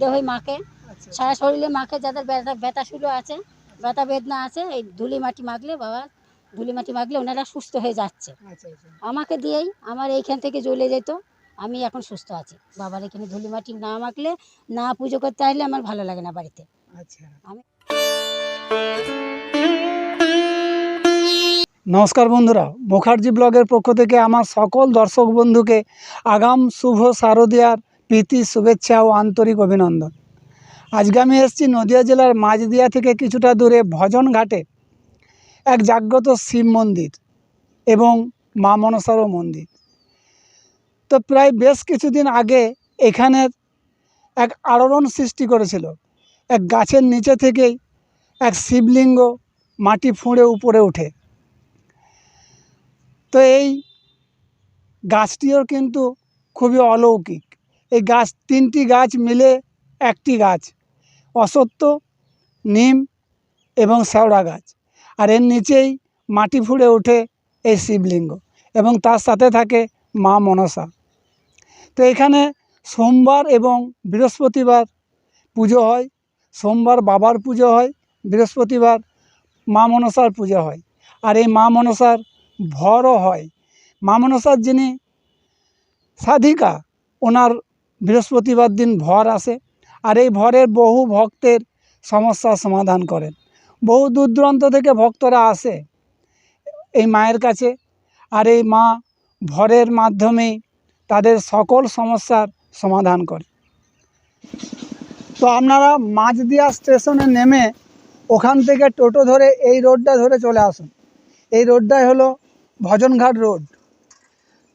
দেহই মাকে। আচ্ছা। সারা শরীরে মাকে যাদের ব্যথা ব্যথা শুরু আছে ব্যথা বেদনা আছে এই ধুলি মাটি মাখলে বাবা ধুলি মাটি মাখলে ওনারা সুস্থ হয়ে যাচ্ছে। আচ্ছা আচ্ছা। আমাকে দিয়েই আমার এইখান থেকে জ্বলে যেত আমি এখন সুস্থ আছি। বাবার এখানে ধুলি মাটি না মাখলে না পুজো করতে আসলে আমার ভালো লাগে না বাড়িতে। আচ্ছা। আমি- নমস্কার বন্ধুরা মুখার্জি ব্লগের পক্ষ থেকে আমার সকল দর্শক বন্ধুকে আগাম শুভ শারদীয়ার প্রীতি, শুভেচ্ছা ও আন্তরিক অভিনন্দন। আজকে আমি এসেছি নদিয়া জেলার মাঝদিয়া থেকে কিছুটা দূরে ভজন ঘাটে। এক জাগ্রত শিব মন্দির এবং মা মনসারও মন্দির। তো প্রায় বেশ কিছুদিন আগে এখানে এক আলোড়ন সৃষ্টি করেছিল। এক গাছের নিচে থেকেই এক শিবলিঙ্গ মাটি ফুঁড়ে উপরে ওঠে। তো এই গাছটিও কিন্তু খুবই অলৌকিক। এই গাছ, তিনটি গাছ মিলে একটি গাছ, অসত্য, নিম এবং শ্যাওড়া গাছ। আর এর নিচেই মাটি ফুঁড়ে ওঠে এই শিবলিঙ্গ এবং তার সাথে থাকে মা মনসা। তো এখানে সোমবার এবং বৃহস্পতিবার পুজো হয়। সোমবার বাবার পুজো হয়, বৃহস্পতিবার মা মনসার পুজো হয়। আর এই মা মনসার ভরও হয়। মা মনসার যিনি সাধিকা, ওনার বৃহস্পতিবার দিন ভর আসে আর এই ভরের বহু ভক্তের সমস্যার সমাধান করেন। বহু দূর দূরান্ত থেকে ভক্তরা আসে এই মায়ের কাছে আর এই মা ভরের মাধ্যমেই তাদের সকল সমস্যার সমাধান করে। তো আপনারা মাঝদিয়া স্টেশনে নেমে ওখান থেকে টোটো ধরে এই রোডটা ধরে চলে আসুন। এই রোডটাই হলো ভজনঘাট রোড।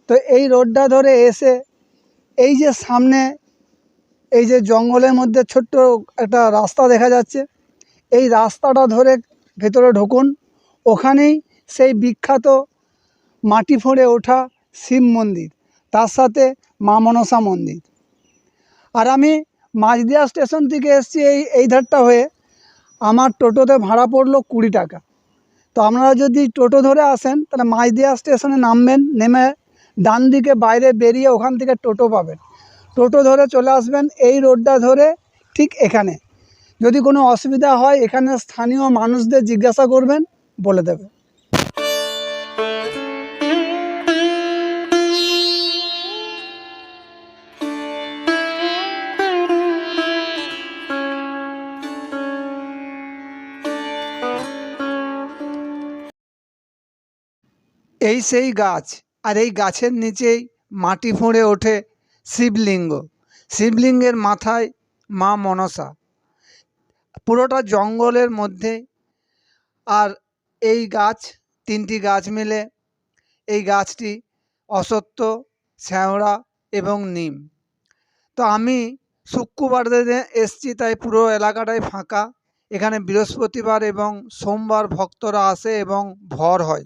তো এই রোডটা ধরে এসে এই যে সামনে, এই যে জঙ্গলের মধ্যে ছোট্ট একটা রাস্তা দেখা যাচ্ছে, এই রাস্তাটা ধরে ভেতরে ঢুকুন। ওখানেই সেই বিখ্যাত মাটি ফুঁড়ে ওঠা শিব মন্দির, তার সাথে মা মনসা মন্দির। আর আমি মাঝদিয়া স্টেশন থেকে এসেছি এই এই ধারটা হয়ে। আমার টোটোতে ভাড়া পড়ল কুড়ি টাকা। তো আপনারা যদি টোটো ধরে আসেন, তাহলে মাঝদিয়া স্টেশনে নামবেন, নেমে ডান দিকে বাইরে বেরিয়ে ওখান থেকে টোটো পাবেন। টোটো ধরে চলে আসবেন এই রোডটা ধরে ঠিক এখানে। যদি কোনো অসুবিধা হয় এখানে স্থানীয় মানুষদের জিজ্ঞাসা করবেন, বলে দেবে এই সেই গাছ। আর এই গাছের নিচেই মাটি ফুঁড়ে ওঠে শিবলিঙ্গ। শিবলিঙ্গের মাথায় মা মনসা। পুরোটা জঙ্গলের মধ্যে আর এই গাছ, তিনটি গাছ মিলে এই গাছটি অসত্য, শ্যাওড়া এবং নিম। তো আমি শুক্রবার দিনে এসছি, তাই পুরো এলাকাটাই ফাঁকা। এখানে বৃহস্পতিবার এবং সোমবার ভক্তরা আসে এবং ভর হয়।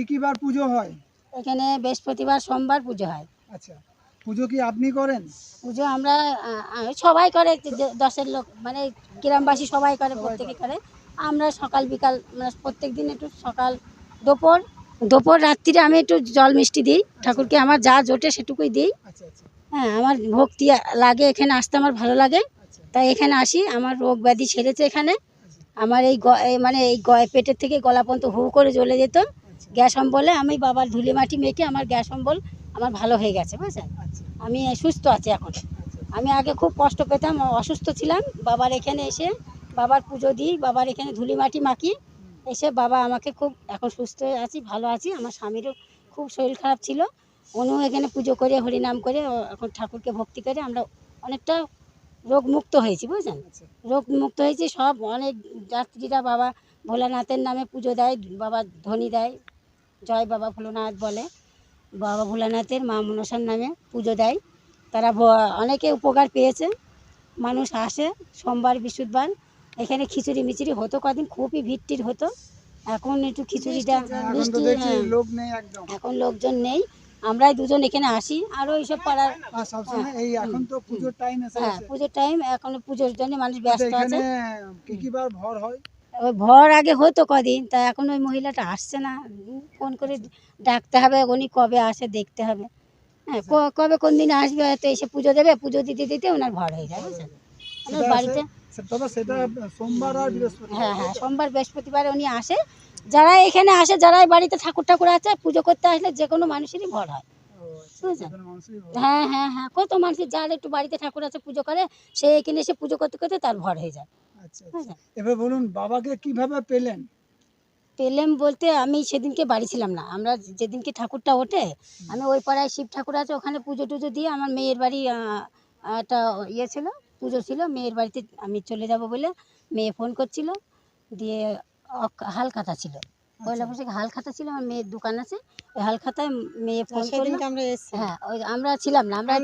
কি কি বার পুজো হয়? এখানে বৃহস্পতিবার সোমবার পুজো হয়। আচ্ছা পুজো কি আপনি করেন? পুজো আমরা আহ, সবাই করে দশের লোক মানে গ্রামবাসী সবাই করে প্রত্যেকে করে। আমরা সকাল বিকাল মানে প্রত্যেক দিন একটু সকাল দুপুর দুপুর রাত্রিরে আমি একটু জল মিষ্টি দিই। ঠাকুরকে আমার যা জোটে সেটুকুই দিই। আচ্ছা আচ্ছা। হ্যাঁ আমার ভক্তি লাগে এখানে আসতে আমার ভালো লাগে। আচ্ছা। তাই এখানে আসি আমার রোগ ব্যাধি ছেড়েছে এখানে। আমার এই গ- এই মানে এই পেটের থেকে গলা পর্যন্ত হু করে জ্বলে যেত। আচ্ছা গ্যাস অম্বলে আমি বাবার ধুলি মাটি মেখে আমার গ্যাস অম্বল আমার ভালো হয়ে গেছে বুঝছেন? আচ্ছা। আমি সুস্থ আছি এখন। আমি আগে খুব কষ্ট পেতাম অসুস্থ ছিলাম। বাবার এখানে এসে বাবার পুজো দিই বাবার এখানে ধুলি মাটি মাখি। এসে বাবা আমাকে খুব এখন সুস্থ আছি ভালো আছি। আমার স্বামীরও খুব শরীর খারাপ ছিল। উনিও এখানে পুজো করে হরিনাম করে এখন ঠাকুরকে ভক্তি করে আমরা অনেকটা রোগ মুক্ত হয়েছি বুঝলেন আচ্ছা। রোগ মুক্ত হয়েছি সব অনেক যাত্রীরা বাবা ভোলানাথের নামে পুজো দেয় বাবা ধ্বনি দেয় জয় বাবা ভোলানাথ বলে। বাবা ভোলানাথের মা মনসার নামে পুজো দেয়। তারা অনেকে উপকার পেয়েছে মানুষ আসে সোমবার বৃহস্পতিবার এখানে খিচুড়ি মিচুড়ি হতো কদিন খুবই ভিড়টির হতো। এখন একটু খিচুড়িটা দেখছি হ্যাঁ, এখন লোকজন নেই। আমরাই দুজন এখানে আসি আরও এইসব পাড়ার এই এখন তো পুজোর টাইম হ্যাঁ পুজোর টাইম এখন পুজোর জন্য মানুষ ব্যস্ত আছে। কি কি বার ভর হয়? ওই ভর আগে হতো কদিন তা এখন ওই মহিলাটা আসছে না। ফোন করে ডাকতে হবে উনি কবে আসে দেখতে হবে। হ্যাঁ কবে কোন দিন আসবে হয়তো এসে পুজো দেবে পুজো দিতে দিতে ওনার ভর হয়ে যাবে। ওনার বাড়িতে হ্যাঁ হ্যাঁ সোমবার বৃহস্পতিবার উনি আসে। যারা এখানে আসে যারা এই বাড়িতে ঠাকুর ঠাকুর আছে পুজো করতে আসলে যে কোনো মানুষেরই ভর হয়। হ্যাঁ। হ্যাঁ হ্যাঁ কত মানুষের যার একটু বাড়িতে ঠাকুর আছে পুজো করে সে এখানে এসে পুজো করতে করতে তার ভর হয়ে যায়। আচ্ছা আচ্ছা। এবার বলুন বাবাকে কীভাবে পেলেন? পেলেম বলতে আমি সেদিনকে বাড়ি ছিলাম না। আমরা যেদিনকে ঠাকুরটা ওঠে আমি ওই পাড়ায় শিব ঠাকুর আছে ওখানে পুজো টুজো দিয়ে আমার মেয়ের বাড়ি একটা ইয়ে ছিল পুজো ছিল মেয়ের বাড়িতে আমি চলে যাব বলে মেয়ে ফোন করছিল দিয়ে হালখাতা ছিল। পয়লা বৈশাখে হালখাতা ছিল আমার মেয়ের দোকান আছে। ওই হালখাতায় মেয়ে ফোন করল। হ্যাঁ ওই আমরা ছিলাম না আমরা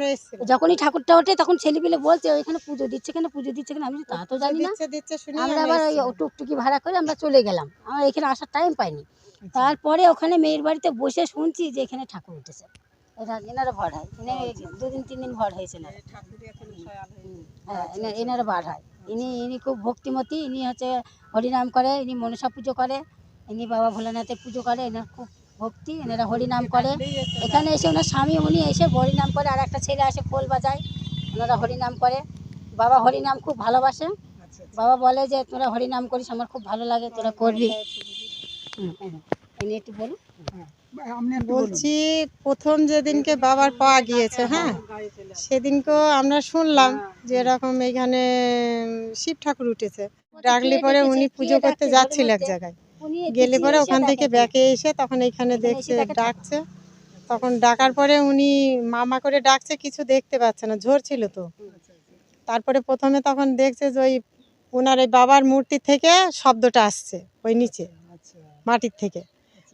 যখনই ঠাকুরটা ওঠে তখন ছেলেপিলে বলছে ওইখানে পুজো দিচ্ছে কেন পুজো দিচ্ছে কেন? আমি তা তো জানি না। আমরা আবার ওই টুকটুকি ভাড়া করে আমরা চলে গেলাম। আমার এখানে আসার টাইম পাইনি। তারপরে ওখানে মেয়ের বাড়িতে বসে শুনছি যে এখানে ঠাকুর উঠেছে। এনারা ভর হয়। এনারা দুদিন তিন দিন ভর হয়েছে না হ্যাঁ এনা- এনারা বার হয়। ইনি ইনি খুব ভক্তিমতী। ইনি হচ্ছে হরিনাম করে ইনি মনসা পুজো করে। ইনি বাবা ভোলানাথের পুজো করে এনার খুব ভক্তি এনারা হরিনাম করে। এখানে এসে ওনার স্বামী উনি এসে হরিনাম করে আর একটা ছেলে আসে খোল বাজায় ওনারা হরিনাম করে। বাবা হরিনাম খুব ভালোবাসে। আচ্ছা বাবা বলে যে তোরা হরিনাম করিস আমার খুব ভালো লাগে তোরা করবি। হুম। ইনি একটু বলুন। বলছি প্রথম যেদিনকে বাবার পাওয়া গিয়েছে হ্যাঁ? সেদিনকেও আমরা শুনলাম যে এরকম এখানে শিব ঠাকুর উঠেছে। ডাকলে পরে উনি পুজো করতে যাচ্ছিল এক জায়গায়। গেলে পরে ওখান থেকে। ব্যাকে এসে তখন এইখানে এখানে দেখছে। ডাকছে। তখন ডাকার পরে উনি মামা করে ডাকছে কিছু দেখতে পাচ্ছে না ঝোর ছিল তো। তারপরে প্রথমে তখন দেখছে যে ওই ওনার এই বাবার মূর্তি থেকে শব্দটা আসছে ওই নিচে আচ্ছা। মাটির থেকে।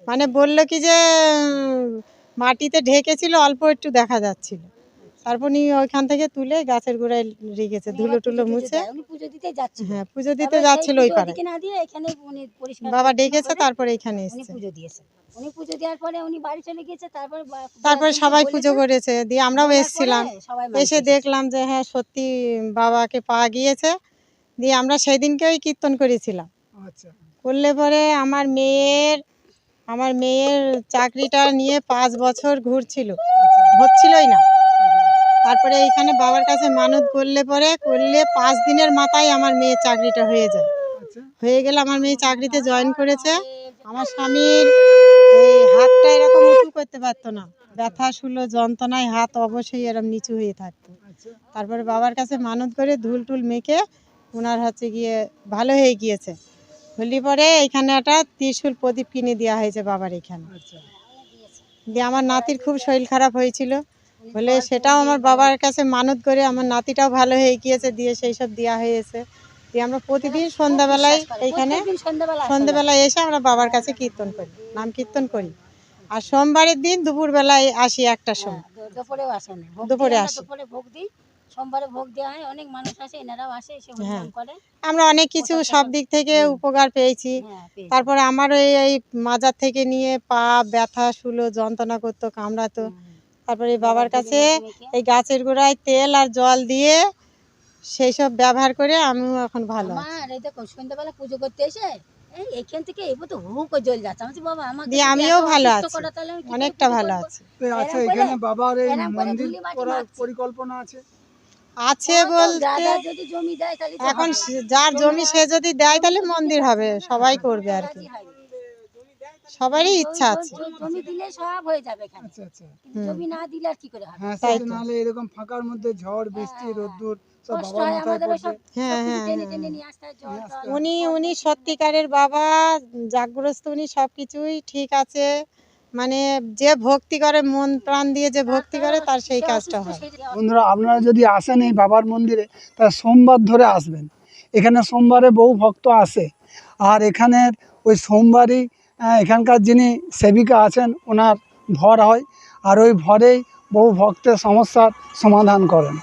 মানে বলল কি যে মাটিতে ঢেকেছিল অল্প একটু দেখা যাচ্ছিল। তারপর উনি ওইখান থেকে তুলে গাছের গোড়ায় রেখেছে ধুলো টুলো মুছে। হ্যাঁ পুজো দিতে যাচ্ছিল ওই পরিষ্কার বাবা ডেকেছে তারপরে এখানে এসছে। পরে তারপর সবাই পুজো করেছে দিয়ে আমরাও এসেছিলাম। এসে দেখলাম যে হ্যাঁ সত্যি বাবাকে পাওয়া গিয়েছে। দিয়ে আমরা সেই দিনকেই কীর্তন করেছিলাম। আচ্ছা। করলে পরে আমার মেয়ের আমার মেয়ের চাকরিটা নিয়ে পাঁচ বছর ঘুরছিল। হচ্ছিলই না। তারপরে এইখানে বাবার কাছে মানত করলে পরে করলে পাঁচ দিনের মাথায় আমার মেয়ের চাকরিটা হয়ে যায়। আচ্ছা। হয়ে গেলে আমার মেয়ে চাকরিতে জয়েন করেছে। আমার স্বামীর এই হাতটা এরকম উঁচু করতে পারতো না। ব্যথা শুলো যন্ত্রণায় হাত অবশ্যই এরকম নিচু হয়ে থাকতো। আচ্ছা। তারপরে বাবার কাছে মানত করে ধুল টুল মেখে ওনার হচ্ছে গিয়ে ভালো হয়ে গিয়েছে। হলি পরে এখানে একটা ত্রিশূল প্রদীপ কিনে দেওয়া হয়েছে বাবার এখানে। আচ্ছা। দিয়ে আমার নাতির খুব শরীর খারাপ হয়েছিল। বলে সেটাও আমার বাবার কাছে মানত করে আমার নাতিটাও ভালো হয়ে গিয়েছে দিয়ে সেই সব দেওয়া হয়েছে। দিয়ে আমরা প্রতিদিন সন্ধ্যাবেলায় বিশ্বাস এইখানে আসে সন্ধ্যাবেলায় এসে আমরা বাবার কাছে কীর্তন করি নাম কীর্তন করি। আর সোমবারের দিন দুপুরবেলায় আসি একটার হ্যাঁ, সময়। দুপুরেও আসেন ভোগ দুপুরে আসি। দুপুরে ভোগ দিই। সোমবারে ভোগ দেওয়া হয় অনেক মানুষ আসে এনারাও আসে এসে হ্যাঁ। করে। আমরা অনেক কিছু সব দিক থেকে উপকার পেয়েছি। হ্যাঁ তারপরে আমার এই মাজার থেকে নিয়ে পা ব্যথা শুলো যন্ত্রণা করতো কামড়াতো। তারপরে বাবার কাছে এই গাছের গোড়ায় তেল আর জল দিয়ে সেই সব ব্যবহার করে আমিও এখন ভালো সন্ধ্যাবেলা পুজো করতে এসে আমিও ভালো আছি। অনেকটা ভালো? আছে। আচ্ছা আছে? আছে হয়তো বলতে যারা যদি জমি দেয় তাহলে তো এখন যার জমি সে যদি দেয় তাহলে মন্দির হবে। সবাই করবে আর কি। সবারই ইচ্ছা আছে। জমি- দিলে সব হয়ে যাবে এখানে। আচ্ছা আচ্ছা। জমি না দিলে আর কি করে হবে? হ্যাঁ তাই। নাহলে এরকম ফাঁকার মধ্যে ঝড় বৃষ্টি রোদ্দুর সব বাবার মাথায় আমাদের পড়ছে। সব হ্যাঁ, হ্যাঁ, হ্যাঁ। হয়। উনি উনি সত্যিকারের বাবা জাগ্রস্ত উনি সব কিছুই ঠিক আছে। মানে যে ভক্তি করে মন প্রাণ দিয়ে যে ভক্তি করে তার সেই কাজটা হয়। বন্ধুরা আপনারা যদি আসেন এই বাবার মন্দিরে তা সোমবার ধরে আসবেন। এখানে সোমবারে বহু ভক্ত আসে। আর এখানের ওই সোমবারই এখানকার যিনি সেবিকা আছেন, ওনার ভর হয় আর ওই ভরেই বহু ভক্তের সমস্যার সমাধান করেন।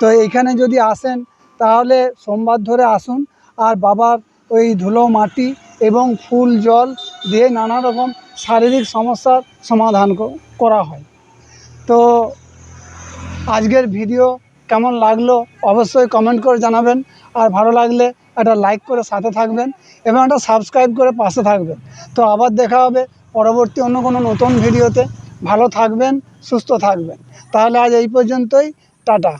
তো এইখানে যদি আসেন, তাহলে সোমবার ধরে আসুন আর বাবার ওই ধুলো, মাটি এবং ফুল, জল দিয়ে নানা রকম শারীরিক সমস্যার সমাধান করা হয়। তো আজকের ভিডিও কেমন লাগল অবশ্যই কমেন্ট করে জানাবেন। আর ভালো লাগলে একটা লাইক করে সাথে থাকবেন এবং একটা সাবস্ক্রাইব করে পাশে থাকবেন। তো আবার দেখা হবে পরবর্তী অন্য কোনো নতুন ভিডিওতে ভালো থাকবেন, সুস্থ থাকবেন। তাহলে আজ এই পর্যন্তই, টাটা।